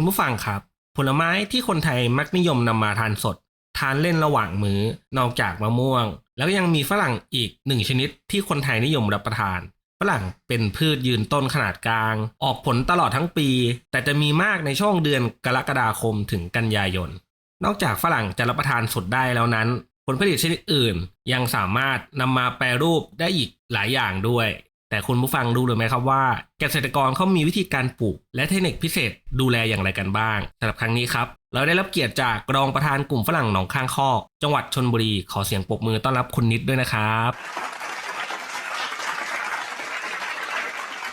คุณผู้ฟังครับ ผลไม้ที่คนไทยมักนิยมนำมาทานสด ทานเล่นระหว่างมื้อ นอกจากมะม่วง แล้วก็ยังมีฝรั่งอีกหนึ่งชนิดที่คนไทยนิยมรับประทานฝรั่งเป็นพืชยืนต้นขนาดกลาง ออกผลตลอดทั้งปี แต่จะมีมากในช่วงเดือนกรกฎาคมถึงกันยายน นอกจากฝรั่งจะรับประทานสดได้แล้วนั้น ผลผลิตชนิดอื่นยังสามารถนำมาแปรรูปได้อีกหลายอย่างด้วย แต่คุณผู้ฟังรู้หรือไม่ครับว่าเกษตรกรเขามีวิธีการปลูก และเทคนิคพิเศษดูแลอย่างไรกันบ้างสำหรับครั้งนี้ครับ เราได้รับเกียรติจากรองประธานกลุ่มฝรั่งหนองข้างคอก จังหวัดชนบุรีขอเสียงปรบมือต้อนรับคุณนิดด้วยนะครับ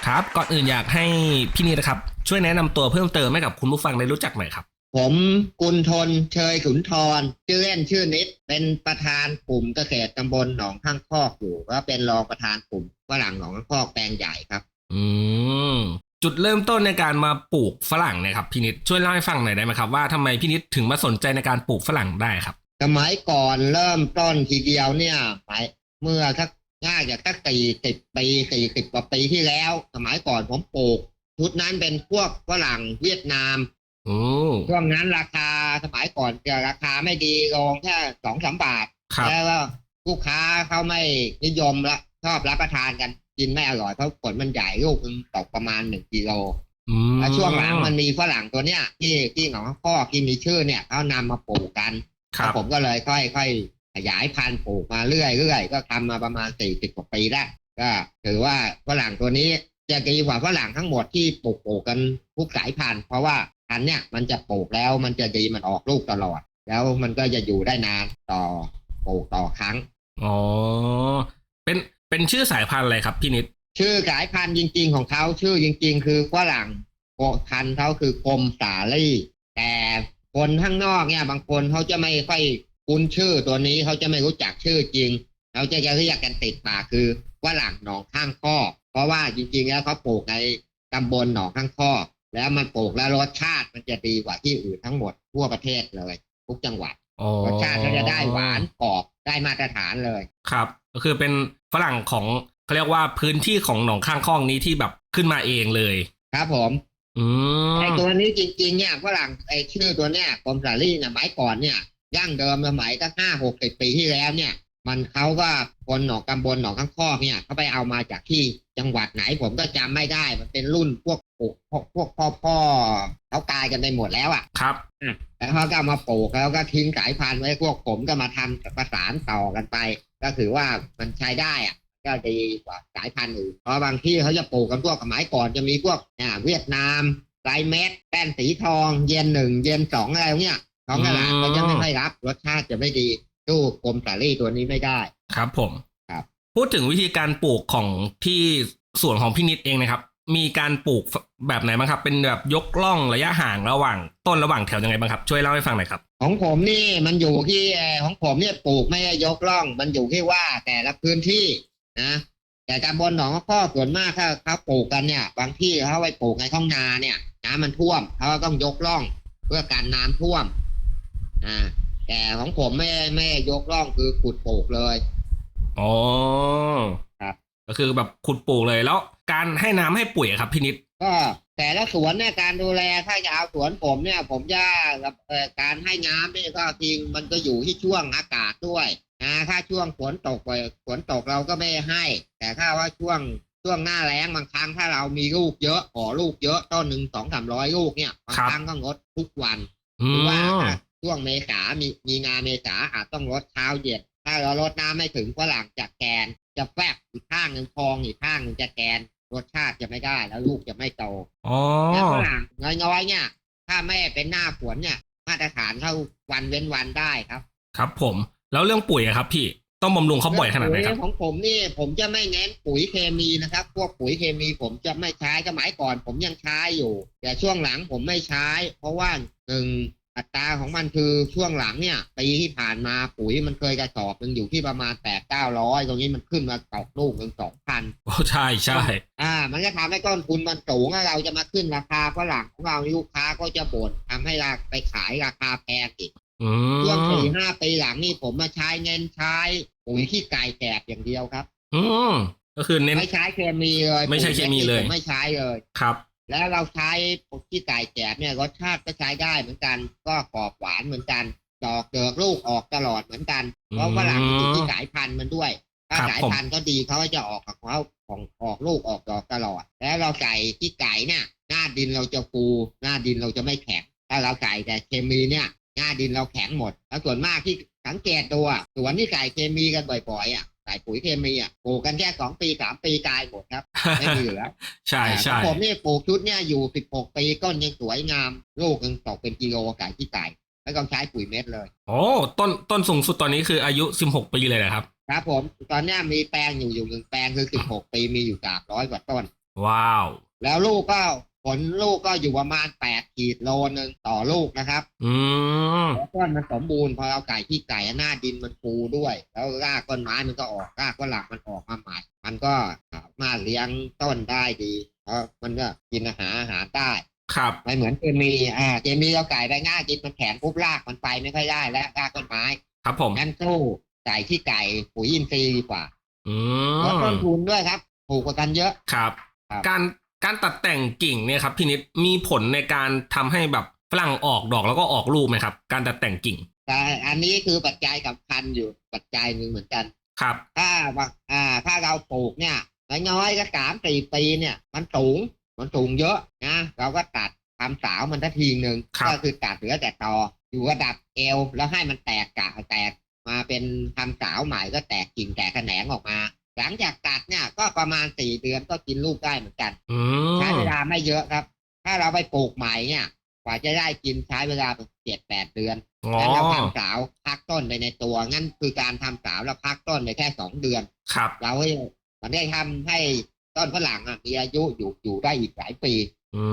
ครับก่อนอื่นอยากให้พี่นิดนะครับ ช่วยแนะนำตัวเพิ่มเติมให้กับคุณผู้ฟังได้รู้จักหน่อยครับ ผมกุลทนเชยขุนทรชื่อเล่นชื่อนิด เป็นประธานกลุ่มเกษตรตำบลหนองข้างคอกอยู่ก็เป็นรองประธานกลุ่มฝรั่งหนองข้างคอกแปลงใหญ่ครับ อืมจุดเริ่มต้นในการมาปลูกฝรั่งเนี่ยครับพี่นิดช่วยเล่าให้ฟังหน่อยได้ไหมครับว่าทำไมพี่นิดถึงมาสนใจในการปลูกฝรั่งได้ครับสมัยก่อนเริ่มต้นทีเดียวเนี่ยไปเมื่อทักน่าจะสักสี่สิบปีสี่สิบกว่าปีที่แล้ว สมัยก่อนผมปลูกชุดนั้นเป็นพวกฝรั่งเวียดนาม โอ้ช่วงนั้นราคาสมัยก่อนจะราคาไม่ดีลงแค่สองสามบาท ครับ แล้วก็ลูกค้าเขาไม่นิยมละชอบรับประทานกันกินไม่อร่อยเพราะผลมันใหญ่ลูกมันตกประมาณหนึ่งกิโลอืมแล้วช่วงหลังมันมีฝรั่งตัวเนี้ยที่ที่หนองข้อที่มีชื่อเนี่ยเขานำมาปลูกกัน ครับ ผมก็เลยค่อยค่อยขยายพันธุ์ปลูกมาเรื่อยเรื่อยก็ทำมาประมาณสี่สิบกว่าปีแล้วก็ถือว่าฝรั่งตัวนี้จะดีกว่าฝรั่งทั้งหมดที่ปลูกปลูกกันทุกสายพันธุ์เพราะว่า พันธุ์เนี่ยมันจะปลูกแล้วมันจะดีมันออกลูกตลอด แล้วมันก็จะอยู่ได้นานต่อปลูกต่อครั้งอ๋อเป็นเป็นชื่อสายพันธุ์อะไรครับพี่นิด ชื่อสายพันธุ์จริง ๆ ของเขาชื่อจริง ๆ คือฝรั่งโกพันธุ์เขาคือกรมสาลี่ แต่คนข้างนอกเนี่ย บางคนเขาจะไม่ค่อยคุ้นชื่อตัวนี้เขาจะไม่รู้จักชื่อจริงเขาจะเรียกกันติดปากคือฝรั่งหนองข้างคอกเพราะว่าจริง ๆ แล้วเขาปลูกในตำบลหนองข้างคอก แล้วมันปลูกแล้วรสชาติมันจะดีกว่าที่อื่นทั้งหมดทั่วประเทศเลย ทุกจังหวัดอ๋อรสชาติเขาจะได้หวานกรอบได้มาตรฐานเลยครับ ก็คือเป็นฝรั่งของเขาเรียกว่าพื้นที่ของหนองข้างคลองนี้ที่แบบขึ้นมาเองเลย ครับผมอืมไอ้ตัวนี้จริงๆเนี่ยฝรั่งไอ้ชื่อตัวเนี้ยกรมสาลี่เนี่ยหมายก่อนเนี่ยย่างเดิมสมัยตั้งห้าหกสิบปีที่แล้วเนี่ย มันเขาก็คนหนองตำบลหนองข้างคอกเนี่ยเขาไปเอามาจากที่จังหวัดไหนผมก็จำไม่ได้ มันเป็นรุ่นพวก ปลูกพวกพวกพ่อพ่อเขาตายกันไปหมดแล้วอะครับแล้วเขาก็เอามาปลูกแล้วก็ทิ้งสายพันธุ์ไว้พวกผมก็มาทำประสานต่อกันไป ก็ถือว่ามันใช้ได้อะก็ดีกว่าสายพันธุ์อื่นเพราะบางที่เขาจะปลูกกันพวกสมัยก่อนจะมีพวกอ่าเวียดนามไรเม็ดแป้นสีทอง เย็นหนึ่งเย็นสองอะไรพวกเนี้ยท้องตลาดก็จะไม่ค่อยรับ รสชาติจะไม่ดีสู้กรมสาลี่ตัวนี้ไม่ได้ ครับผมครับ พูดถึงวิธีการปลูกของที่สวนของพี่นิดเองนะครับ มีการปลูกแบบไหนบ้างครับ เป็นแบบยกล่องระยะห่างระหว่างต้นระหว่างแถวยังไงบ้างครับ ช่วยเล่าให้ฟังหน่อยครับ ของผมนี่มันอยู่ที่เอ่อของผมเนี่ยปลูกไม่ได้ยกร่อง มันอยู่ที่ว่าแต่ละพื้นที่นะแต่ตำบลหนองข้อส่วนมากถ้าเขาปลูกกันเนี่ย บางที่เขาไปปลูกในท้องนาเนี่ยน้ำมันท่วมเขาก็ต้องยกร่องเพื่อการน้ำท่วมอ่าแต่ของผมไม่ไม่ยกร่องคือขุดปลูกเลยอ๋อครับ ก็คือแบบขุดปลูกเลยแล้วการให้น้ำให้ปุ๋ยอะครับพี่นิดก็แต่ละสวนเนี่ยการดูแลถ้าจะเอาสวนผมเนี่ย ผมจะเอ่อการให้น้ำนี่ก็จริงมันก็อยู่ที่ช่วงอากาศด้วยนะถ้าช่วงฝนตกไปฝนตกเราก็ไม่ให้ แต่ถ้าว่าช่วงช่วงหน้าแล้งบางครั้งถ้าเรามีลูกเยอะขอลูกเยอะต้นหนึ่งสองสามร้อยลูกเนี่ยบางครับครั้งก็งดทุกวันอืหรือว่ามถ้าช่วงเมษามีมีนาเมษาอาจต้องลดเช้าเย็นถ้าเราลดน้ำไม่ถึงฝรั่งจะแกน จะแฟบอีกข้างหนึ่งพองอีกข้างหนึ่งจะแกนรสชาติจะไม่ได้แล้วลูกจะไม่โตอ๋อแต่ฝรั่งน้อยๆเนี่ย ถ้าแม่เป็นหน้าฝนเนี่ย มาตรฐานเท่าวันเว้นวันได้ครับ ครับผมแล้วเรื่องปุ๋ยอะครับพี่ต้องบำรุงเขาบ่อยขนาดไหนครับปุ๋ยของผมนี่ผมจะไม่เน้นปุ๋ยเคมีนะครับ พวกปุ๋ยเคมีผมจะไม่ใช้สมัยก่อน ผมยังใช้อยู่ แต่ช่วงหลังผมไม่ใช้ เพราะว่าหนึ่ง อัตราของมันคือช่วงหลังเนี่ยปีที่ผ่านมาปุ๋ยมันเคยกระสอบหนึ่งอยู่ที่ประมาณแปดเก้าร้อยตรงนี้มันขึ้นมาตกลูกถึงสองพันโอ้ใช่ใช่อ่า มันจะทำให้ต้นทุนมันสูงถ้าเราจะมาขึ้นราคาฝรั่งของเราลูกค้าก็จะบ่นทำให้เราไปขายราคาแพงอีกอืช่วงมสี่ห้าปีหลังนี่ผมมาใช้เน้นใช้ปุ๋ยขี้ไก่แกบอย่างเดียวครับ อืมก็คือเน้นไม่ใช้เคมีเลย ไม่ใช้เคมีเลยปุ๋ไม่ใช้เลยครับ แล้วเราใช้ปุ๋ยขี้ไก่แกบเนี่ยรสชาติก็ใช้ได้เหมือนกัน ก็กรอบหวานเหมือนกันดอกเกิดลูกออกตลอดเหมือนกัน เพราะฝรั่งมันอยู่ที่สายพันธุ์มันด้วย ถ้าครับสายผมพันธุ์ก็ดีเขาก็จะออกกับเขาของออกลูกออกดอกตลอด แล้วเราใส่ที่ไก่เนี่ย หน้าดินเราจะฟูหน้าดินเราจะไม่แข็ง ถ้าเราใส่แต่เคมีเนี่ยหน้าดินเราแข็งหมด แล้วส่วนมากที่สังเกตตัวสวนที่ใส่เคมีกันบ่อยๆอะ ใส่ปุ๋ยเคมีอะปลูกกันแค่สองปีสามปีตายหมดครับ ไม่มีเหลือใช่ใช่แต่ผมนี่ปลูกชุดเนี่ยอยู่สิบหกปีต้นยังสวยงามลูกยังตกเป็นกิโลไก่ที่ไก่ไม่ต้องใช้ปุ๋ยเม็ดเลย โอ้ต้นต้นสูงสุดตอนนี้คืออายุสิบหกปีเลยนะครับ ครับผมตอนเนี้ยมีแปลงอยู่อยู่หนึ่งแปลงคือสิบหกปีมีอยู่สามร้อยกว่าต้น ว้าว แล้วลูกก็ ผลลูกก็อยู่ประมาณแปดขีดโลนึงต่อลูกนะครับ อืมแล้วต้นมันสมบูรณ์พอเอาไก่ที่ไก่หน้าดินมันฟูด้วย แล้วรากต้นไม้มันก็ออกรากก็หลักมันออกมาใหม่ มันก็สามารถเลี้ยงต้นได้ดีเพราะมันก็กินอาหารอาหารได้ครับไม่เหมือนเคมีอ่าเคมีเราไก่ไปง่ายกินมันแข็งปุ๊บรากมันไปไม่ค่อยได้แล้วรากต้นไม้ครับผมงั้นสู้ไก่ที่ไก่ปุ๋ยอินทรีย์ดีกว่าอืลดมต้นทุนด้วยครับ ถูกกว่ากันเยอะครับครับการ การตัดแต่งกิ่งเนี่ยครับพี่นิดมีผลในการทำให้แบบฝรั่งออกดอกแล้วก็ออกลูกไหมครับ การตัดแต่งกิ่งแต่อันนี้คือปัจจัยสำคัญอยู่ปัจจัยหนึ่งเหมือนกันครับ ถ้าว่าอ่าถ้าเราปลูกเนี่ยน้อยๆก็สามสี่ปีเนี่ย มันสูงมันสูงเยอะนะเราก็ตัดทำสาวมันทัทีหนึ่งครับก็คือตัดเหลือแต่ตออยู่ระดับเอวแล้วให้มันแตกกะแตกมาเป็นทำสาวใหม่ก็แตกกิ่งแตกแขนงออกมา หลังจากตัดเนี่ยก็ประมาณสี่เดือนก็กินลูกได้เหมือนกันอืมใช้เวลาไม่เยอะครับ ถ้าเราไปปลูกใหม่เนี่ย กว่าจะได้กินใช้เวลาเจ็ดแปดเดือนอ๋อแล้วเราทำสาวพักต้นไปในตัว งั้นคือการทำสาวแล้วพักต้นไปแค่สองเดือน ครับ เราให้มันได้ทำให้ต้นฝรั่งอะมีอายุอยู่อยู่ได้อีกหลายปีอื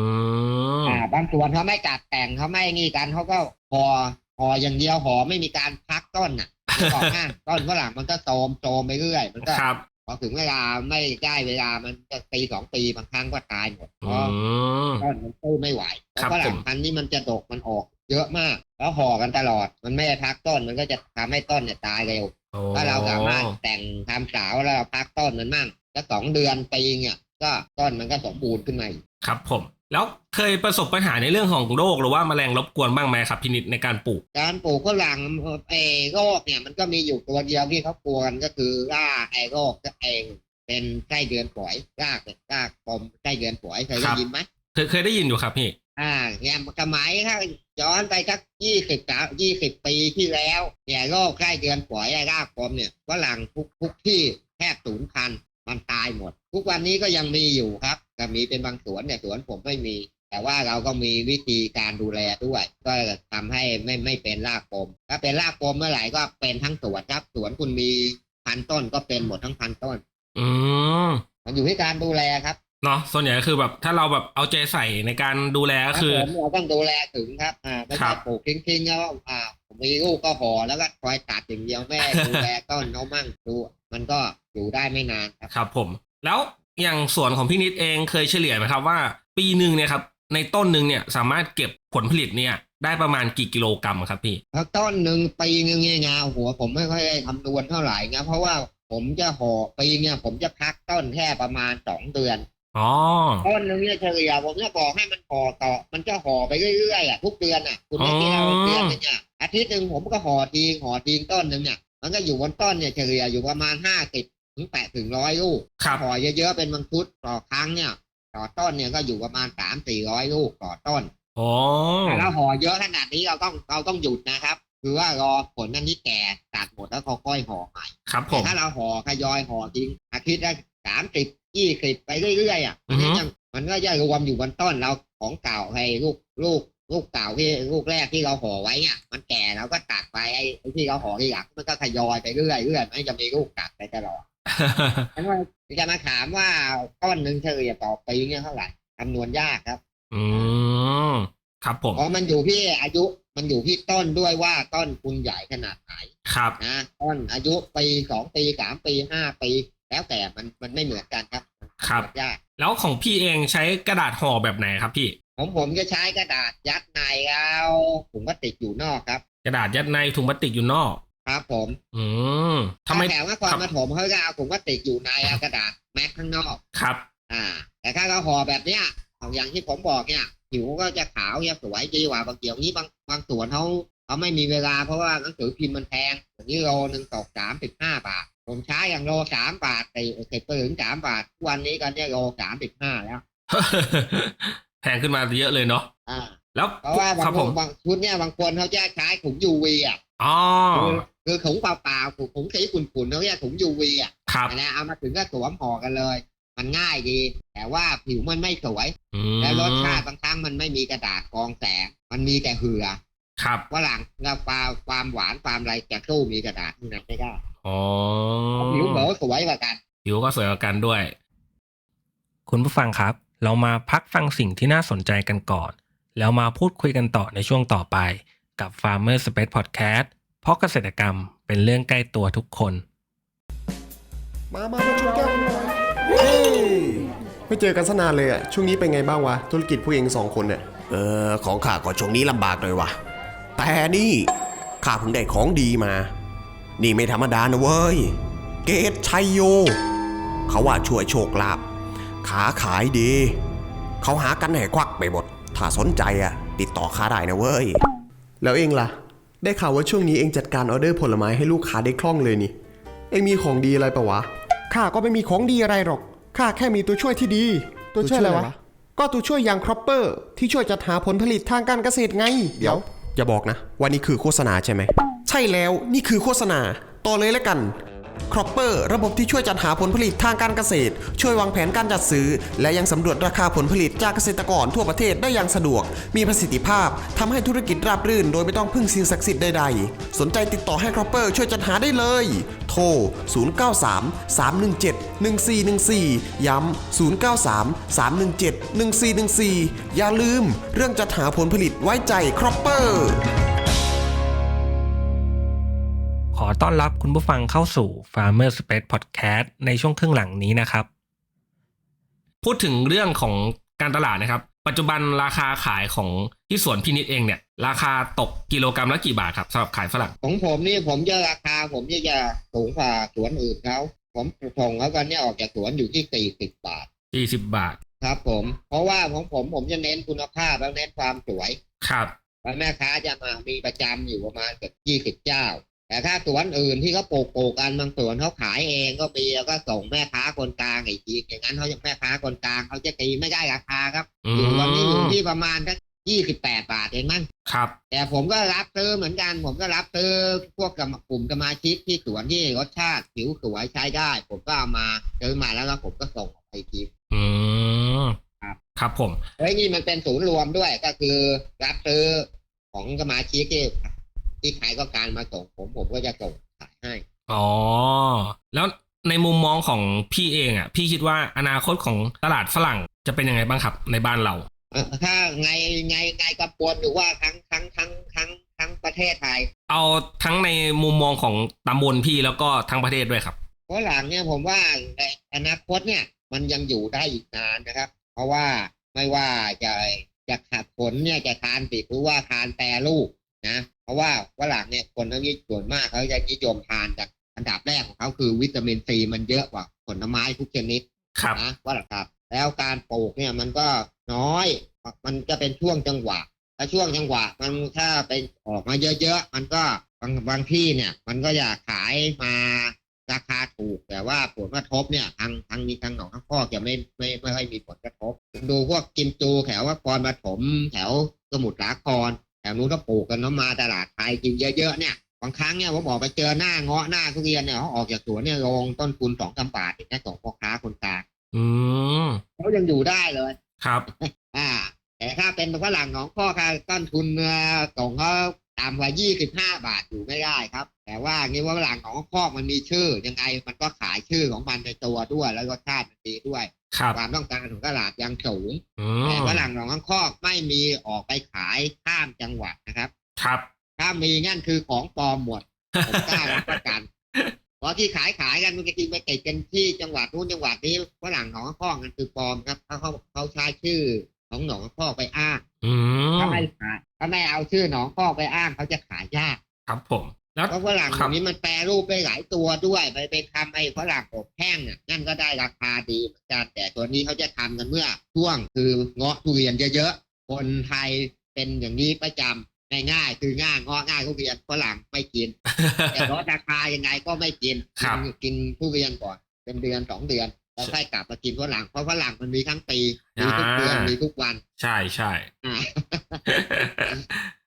มอ่าบางส่วนเขาไม่ตัดแต่งเขาไม่นี่กันเขาก็ห่อห่ออย่างเดียวห่อไม่มีการพักต้นอะก่อนหน้าต้นฝรั่งมันก็โตมโตมไปเรื่อย มันก็ครับ พอถึงเวลาไม่ได้เวลามันจะปีสองปีบางครั้งก็ตายหมดเพอืราะมต้นมันสู้ไม่ไหวเพครับราะฝรั่ผงมพันธุ์นี้มันจะดกมันออก เยอะมาก แล้วห่อกันตลอดมันไม่ได้พักต้นมันก็จะทำให้ต้นเนี่ยตายเร็วโอ้ถ้าเราสามารถแต่งทำสาวแล้วเราพักต้นมันมั่งแล้วสองเดือนปีเนี่ยก็ต้นมันก็สมบูรณ์ขึ้นมาอีกครับผม แล้วเคยประสบปัญหาในเรื่องของโรคหรือว่าแมลงรบกวนบ้างไหมครับพี่นิดในการปลูก การปลูกฝรั่งเออโรคเนี่ยมันก็มีอยู่ตัวเดียวที่เขากลัวกันก็คือร่าไอโรคก็เองเป็นไส้เดือนฝอยรากเนี่ยรากปมไส้เดือนฝอยเคยคได้รับยินไหมเคยเคยได้ยินอยู่ครับพี่ อ่าเนี่ยสมัยถ้าย้อนไปสักยี่สิบสามยี่สิบปีที่แล้วเนี่ยโรคไส้เดือนฝอยไอ้รากปมเนี่ยฝรั่งทุกทุกที่แทบสูญพันธุ์มันตายหมด ทุกวันนี้ก็ยังมีอยู่ครับ ก็มีเป็นบางสวนเนี่ยสวนผมไม่มี แต่ว่าเราก็มีวิธีการดูแลด้วย ก็ทำให้ไม่ไม่เป็นรากปมถ้าเป็นรากปมเมื่อไหร่ก็เป็นทั้งสวนครับ สวนคุณมีพันต้นก็เป็นหมดทั้งพันต้น อืมมันอยู่ที่การดูแลครับเนาะส่วนใหญ่ก็คือแบบถ้าเราแบบเอาใจใส่ในการดูแลก็คือผมเราต้องดูแลถึงครับอ่าไม่ครัใช่บปลูกทิ้งๆแล้วอ่าผมมีลูกก็ห่อแล้วก็คอยตัดอย่างเดียวแม่ดูแลต้นเขามั่งดู มันก็อยู่ได้ไม่นานครับครับผม แล้ว อย่างสวนของพี่นิดเองเคยเฉลี่ยไหมครับว่า ปีหนึ่งเนี่ยครับในต้นหนึ่งเนี่ยสามารถเก็บผลผลิตเนี่ยได้ประมาณกี่กิโลกรัมครับพี่เพราะต้นหนึ่งปีหนึงเนี่ยนะหัวผมไม่ค่อยได้คำนวณเท่าไหร่นะเพราะว่าผมจะห่อปีเนี่ยผมจะพักต้นแค่ประมาณสองเดือนอ๋อต้นหนึ่งเนี่ยเฉลี่ยผมจะบอกให้มันห่อต่อมันจะห่อไปเรื่อยๆอะทุกเดือนอะคุณไม่คิดเอาเดือนหนึงเนี่ยอาทิตย์หนึ่งผมก็ห่อทีห่อทีต้นหนึ่งเนี่ยมันก็อยู่บนต้นเนี่ยเฉลี่ยอยู่ประมาณห้าสิบ ถึงแปดถึงร้อยลูกครับห่อเยอะๆเป็นมังคุดต่อครั้งเนี่ย ต่อต้นเนี่ยก็อยู่ประมาณสามสี่ร้อยลูกต่อต้นอ๋อแต่เราห่อเยอะขนาดนี้เราต้องเราต้องหยุดนะครับคือว่ารอผลนั้นนี้แก่ตัดหมดแล้วเขาค่อยห่อใหม่ครับผแต่มถ้าเราห่อทยอยห่อทิ้งอาทิตย์ละสามสิบยี่สิบไปเรื่อยๆอะอือฮึมันก็จะมันก็จะรวมอยู่บนต้นเราของเก่าให้ลูกลูกลูกเก่าที่ลูกแรกที่เราห่อไว้เนี่ยมันแก่เราก็ตัดไปไอ้ไอ้ที่เราห่อที่หลังมันก็ทยอยไปเรื่อยเรื่อยมันจะมีลูกตัดไปตลอด ฉะนั้นว่าจะมาถามว่าก้อนหนึ่งเฉลี่ยต่อปีเนี่ยเท่าไหร่คำนวณยากครับ อืมครับผมเพราะมันอยู่ที่อายุมันอยู่ที่ต้นด้วยว่าต้นคุณใหญ่ขนาดไหนครับนะต้นอายุปีสองปีสามปีห้าปี แล้วแต่มันมันไม่เหมือนกันครับ ครับมันยากแล้วของพี่เองใช้กระดาษห่อแบบไหนครับพี่ผมผมจะใช้กระดาษยัดในแล้วถุงพลาสติกอยู่นอกครับ กระดาษยัดในถุงพลาสติกอยู่นอก ครับผมอืมทำไมถ้าแถวว่าความมาถมเขาจะเอาถุงพลาสติกอยู่ในเอากระดาษแม็กข้างนอกครับ อ่า แต่ถ้าเราห่อแบบเนี้ยอย่างที่ผมบอกเนี่ยผิวก็จะขาวจะสวยดีกว่าบางเกี่ยวนี้บางบางส่วนเขาเขาไม่มีเวลาเพราะว่าหนังสือพิมพ์มันแพงอย่างนี้โลหนึ่งตกสามสิบห้าบาท ผมใช้อย่างโลสามบาทติติดไปถึงสามบาททุกวันนี้ก็เนี่ยโลสามสิบห้าแล้ว แพงขึ้นมาเยอะเลยเนาะอ่าแล้วเพราะว่าคบารังบผมบางชุดเนี่ยบางคนเขาจะใช้ถุงยูวีอะอ๋อ คือคือถุงเปล่าๆถุงถุงสีขุ่นๆเขาเรียกถุงยูวีอะครับนะเอามาถึงก็สวมห่อกันเลย มันง่ายดี แต่ว่าผิวมันไม่สวยอืมและรสชาติบางครั้งมันไม่มีกระดาษกรองแสงมันมีแต่เหือครับว่าหลังแล้วความความหวานความอะไรจะสู้มีกระดาษที่ไหนไม่ได้อ๋อผิวเหมือสวยกว่ากันผิวก็สวยกว่ากันด้วย คุณผู้ฟังครับ เรามาพักฟังสิ่งที่น่าสนใจกันก่อน แล้วมาพูดคุยกันต่อในช่วงต่อไปกับ Farmer Space Podcast เพราะเกษตรกรรมเป็นเรื่องใกล้ตัวทุกคน มามามาชนแก้วกันหน่อยเฮ้ยไม่เจอกันสนานเลยอะช่วงนี้เป็นไงบ้างวะ ธุรกิจผู้เองสองคนเนี่ย เออ ของข้าก็ช่วงนี้ลำบากเลยว่ะ แต่นี่ข้าเพิ่งได้ของดีมา นี่ไม่ธรรมดานะเว้ย เกตชัยโย เขาว่าช่วยโชคลาภขาขายดี เขาหากันให้ควักไปหมด ถ้าสนใจอะติดต่อข้าได้นะเว้ย แล้วเองล่ะ ได้ข่าวว่าช่วงนี้เองจัดการออเดอร์ผลไม้ให้ลูกค้าได้คล่องเลยนี่ เองมีของดีอะไรปะวะ ข้าก็ไม่มีของดีอะไรหรอก ข้าแค่มีตัวช่วยที่ดี ตัวช่วยอะไรวะ ก็ตัวช่วยอย่างครอปเปอร์ ที่ช่วยจัดหาผลผลิตทางการเกษตรไง เดี๋ยว อย่าบอกนะว่านี่คือโฆษณาใช่ไหม ใช่แล้ว นี่คือโฆษณา ต่อเลยแล้วกัน ครอปเปอร์ระบบที่ช่วยจัดหาผลผลิตทางการเกษตร ช่วยวางแผนการจัดซื้อ และยังสำรวจราคาผลผลิตจากเกษตรกรทั่วประเทศได้อย่างสะดวก มีประสิทธิภาพทำให้ธุรกิจราบรื่น โดยไม่ต้องพึ่งสิ่งศักดิ์สิทธิ์ใดๆ สนใจติดต่อให้ครอปเปอร์ช่วยจัดหาได้เลย โทร 093 317 1414 ย้ำ 093 317 1414 อย่าลืม เรื่องจัดหาผลผลิตไว้ใจครอปเปอร์ อต้อนรับคุณผู้ฟังเข้าสู่ Farmer Space Podcast ในช่วงครึ่งหลังนี้นะครับ พูดถึงเรื่องของการตลาดนะครับ ปัจจุบันราคาขายของที่สวนพินิจเองเนี่ย ราคาตกกิโลกรรัมละกี่บาทครับสำหรับขายฝรั่งของผมนี่ผมจะราคา ผมจะจะสูงกว่าสวนอื่นเขาผมส่งเขากันเนี่ยออกจากสวนอยู่ที่สี่สิบบาท40บาทครับผม เพราะว่าของผมผมจะเน้นคุณภาพแล้วเน้นความสวยครับแล้วแม่ค้าจะมามีประจำอยู่ประมาณเกือบยี่สิบเจ้า แต่ถ้าสวนอื่นที่เขาปลูกปลูกกันบางสวนเขาขายเองก็มีแล้วก็ส่งแม่ค้าคนกลางอีกทีอย่างนั้นเขาจะแม่ค้าคนกลางเขาจะตีไม่ได้ราคาครับอืมอยู่วันนี้อยู่ที่ประมาณสักยี่สิบแปดบาทเองมั้งครับ แต่ผมก็รับซื้อเหมือนกัน ผมก็รับซื้อพวกกับกลุ่มสมาชิกที่สวนที่รสชาติผิวสวยใช้ได้ ผมก็เอามาซื้อมาแล้วก็ผมก็ส่งออกไปอีกทีอืมครับครับผมเฮ้ยนี่มันเป็นศูนย์รวมด้วยก็คือรับซื้อของสมาชิกที่ ที่ใครก็การมาส่งผมผมก็จะส่งขายให้ อ๋อ แล้วในมุมมองของพี่เองอะ พี่คิดว่าอนาคตของตลาดฝรั่งจะเป็นยังไงบ้างครับในบ้านเราเอ่อถ้าไงไงไงกระปวนหรือว่าทั้งทั้งทั้งทั้งทั้งประเทศไทย เอาทั้งในมุมมองของตำบลพี่แล้วก็ทั้งประเทศด้วยครับเพราะหลังเนี่ยผมว่าในอนาคตเนี่ยมันยังอยู่ได้อีกนานนะครับ เพราะว่าไม่ว่าจะจะขาดผลเนี่ยจะทานติดหรือว่าทานแปรรูป นะเพราะว่าฝรั่งเนี่ยคนทั้งนี้ส่วนมากเขาจะนิยมทานจากอันดับแรกของเขาคือวิตามินซีมันเยอะกว่าผลไม้ทุกชนิดครับนะว่าหลักครับ แล้วการปลูกเนี่ยมันก็น้อย มันจะเป็นช่วงจังหวะถ้าช่วงจังหวะมันถ้าเป็นออกมาเยอะๆมันก็บางบางที่เนี่ย มันก็อยากขายมาราคาถูกแต่ว่าผลกระทบเนี่ยทางทางนี้ทางหนองทางพ่อกจะไม่ไม่ไม่ค่อยมีผลกระทบ ดูพวกกิมจูแถวว่าครปฐมแถวสมุทรสาคร แถวนู้นก็ปลูกกันเนาะมาตลาดไทยกินเยอะๆเนี่ยบางครั้งเนี่ยผมบอกไปเจอหน้าเงาะหน้าทุเรียนเนี่ยเขาออกจากสวนเนี่ยลงต้นทุนสองสามบาทเองนะสองพ่อค้าคนกลางอืมเขายังอยู่ได้เลย ครับ อ่าแแต่ถ้าเป็นฝรั่งหนองข้อค่ะต้นทุนเอ่อส่งเขา ต่ำกว่า25 บาทอยู่ไม่ได้ครับ แต่ว่างี้ว่าฝรั่งหนองข้อมันมีชื่อ ยังไงมันก็ขายชื่อของมันในตัวด้วย แล้วรสชาติมันดีด้วยครับความต้องการของตลาดยังสูงอืแต่มฝรั่งหนองข้อไม่มีออกไปขายข้ามจังหวัดนะครับ ครับ ถ้ามีงั้นคือของปลอมหมดผมกล้ารับประกันเพราะที่ขายขายกันมันก็จริงไปติดกันที่จังหวัดนู้นจังหวัดนี้ฝรั่งหนองข้อกันคือปลอมครับเขาเขาเขาใช้ชื่อ ของหนองข้อไปอ้างอืมถ้าไม่ขายถ้าไม่เอาชื่อหนองข้อไปอ้างเขาจะขายยากครับผม แล้วเพราะฝรั่งคตรัรบงนี้มันแปรรูปได้หลายตัวด้วย ไปไปทำไอ้ฝรั่งอบแห้งน่ะนั่นก็ได้ราคาดีเหมือนกันแต่ตัวนี้เขาจะทำกันเมื่อช่วงคือเงาะทุเรียนเยอะๆคนไทยเป็นอย่างนี้ประจำง่ายๆคือง่ายเงาะง่ายทุเรียนฝรั่งไม่กิน แต่ลดราคายังไงก็ไม่กินครับ กินกินทุเรียนก่อนเป็นเดือนสองเดือน แล้วค่อยกลับมากินฝรั่งเพราะฝรั่งมันมีทั้งปีมีทุกเดือนมีทุกวัน ใช่ใช่อ่า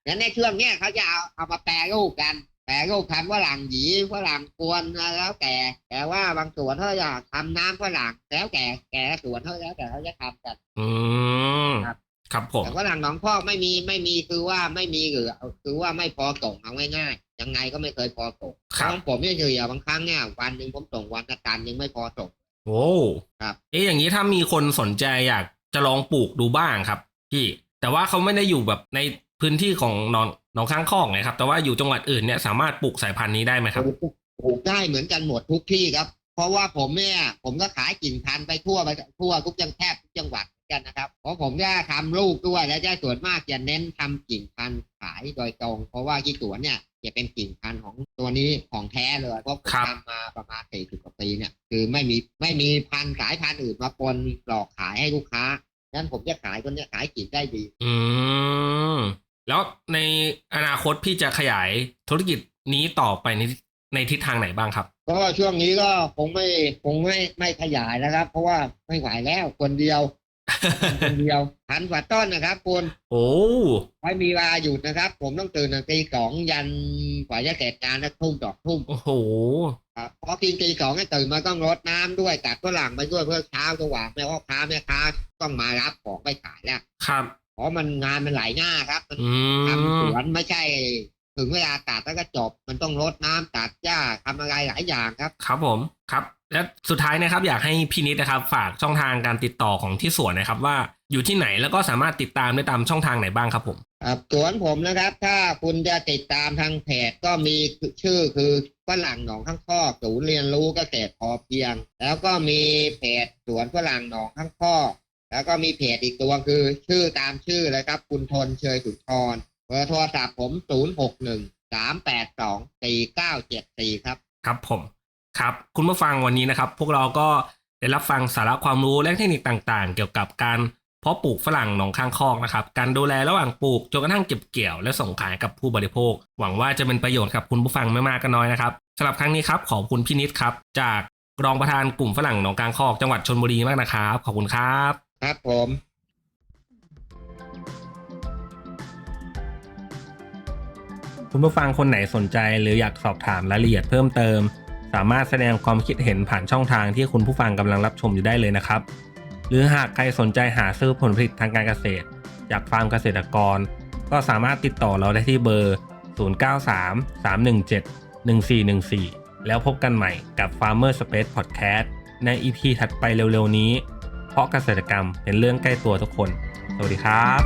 แล้วในช่วงเนี้ยเขาจะเอาเอามาแปรรูปกัน แปรรูปทำฝรั่งหยีฝรั่งกวนแล้วแต่ แต่ว่าบางสวนเขาอยากทำน้ำฝรั่งแล้วแต่แก่สวนเขาแล้วแต่เขาจะทำกัน อืมครับครับผมแต่ฝรั่งหนองพ่อกไม่มีไม่มีคือว่าไม่มีเหลือคือว่าไม่พอส่งเอาง่ายๆยังไงก็ไม่เคยพอส่งครับของผมเนี่ยเฉลี่ยบางครั้งเนี่ยวันหนึ่งผมส่งวันละตันยังไม่พอส่ง โอ้ครับเอ๊ะอย่างนี้ถ้ามีคนสนใจอยากจะลองปลูกดูบ้างครับพี่แต่ว่าเขาไม่ได้อยู่แบบในพื้นที่ของหนองหนองข้างคอกนะครับ แต่ว่าอยู่จังหวัดอื่นเนี่ยสามารถปลูกสายพันธุ์นี้ได้ไหมครับปลูกปลูกได้เหมือนกันหมดทุกที่ครับ เพราะว่าผมเนี่ย ผมก็ขายกิ่งพันธุ์ไปทั่วไปทั่วทุกจังแทบทุกจังหวัดเหมือน กันนะครับเพราะผมจะทำลูกด้วยและจะส่วนมากจะเน้นทำกิ่งพันธุ์ขายโดยตรง เพราะว่าที่สวนเนี่ยจะเป็นกิ่งพันธุ์ของตัวนี้ของแท้เลยเพราะผมครับทำมาประมาณสี่สิบกว่าปีเนี่ย คือไม่มีไม่มีพันธุ์สายพันธุ์อื่นมาปนหลอกขายให้ลูกค้าดังนั้นผมจะขายตัวเนี้ยขายกิ่งได้ดี อืมแล้วในอนาคตพี่จะขยายธุรกิจนี้ต่อไปในในทิศทางไหนบ้างครับก็ช่วงนี้ก็คงไม่คงไม่ไม่ขยายแล้วครับ เพราะว่าไม่ไหวแล้วคนเดียว คนเดียวพันกว่าต้นนะครับคุณโอ้ไม่มีเวลาหยุดนะครับ ผมต้องตื่นตั้งตีสองยันกว่าจะเสร็จงานแล้วทุ่มดอกทุ่มโอ้โหครับเพราะกินตีสองให้ตื่นมาต้องรดน้ำด้วยตัดฝรั่งไปด้วยเพื่อเช้าสว่างแม่พ่อค้าแม่ค้าต้องมารับของไปขายแล้วครับเพราะมันงานมันหลายหน้าครับมันอืทำสมวนไม่ใช่ ถึงเวลาตัดแล้วก็จบ มันต้องรดน้ำตัดหญ้าทำอะไรหลายอย่างครับ ครับผมครับ และสุดท้ายนะครับอยากให้พี่นิดนะครับ ฝากช่องทางการติดต่อของที่สวนนะครับ ว่าอยู่ที่ไหนแล้วก็สามารถติดตามได้ตามช่องทางไหนบ้างครับผมครับสวนผมนะครับ ถ้าคุณจะติดตามทางเพจก็มีชื่อคือฝรั่งหนองข้างคอกศูนย์เรียนรู้เกษตรพอเพียง แล้วก็มีเพจสวนฝรั่งหนองข้างคอกแล้วก็มีเพจอีกตัวคือชื่อตามชื่อเลยครับ คุณทนเชยสุนทร เบอร์โทรศัพท์ผมศูนย์หกหนึ่งสามแปดสองสี่เก้าเจ็ดสี่ครับ ครับผม ครับ คุณผู้ฟังวันนี้นะครับ พวกเราก็ได้รับฟังสาระความรู้และเทคนิคต่างๆ เกี่ยวกับการเพาะปลูกฝรั่งหนองข้างคอกนะครับ การดูแลระหว่างปลูกจนกระทั่งเก็บเกี่ยวและส่งขายกับผู้บริโภค หวังว่าจะเป็นประโยชน์กับคุณผู้ฟังไม่มากก็น้อยนะครับสำหรับครั้งนี้ครับขอบคุณพี่นิดครับ จากรองประธานกลุ่มฝรั่งหนองกลางคอกจังหวัดชลบุรีมากนะครับ ขอบคุณครับ ครับผม คุณผู้ฟังคนไหนสนใจ หรืออยากสอบถามรายละเอียดเพิ่มเติม สามารถแสดงความคิดเห็นผ่านช่องทางที่คุณผู้ฟังกำลังรับชมอยู่ได้เลยนะครับ หรือหากใครสนใจหาซื้อผลผลิตทางการเกษตร จากฟาร์มเกษตรกร ก็สามารถติดต่อเราได้ที่เบอร์ 0933171414 แล้วพบกันใหม่กับ Farmer Space Podcast ใน EP ถัดไปเร็วๆนี้ เพราะเกษตรกรรมเป็นเรื่องใกล้ตัวทุกคน สวัสดีครับ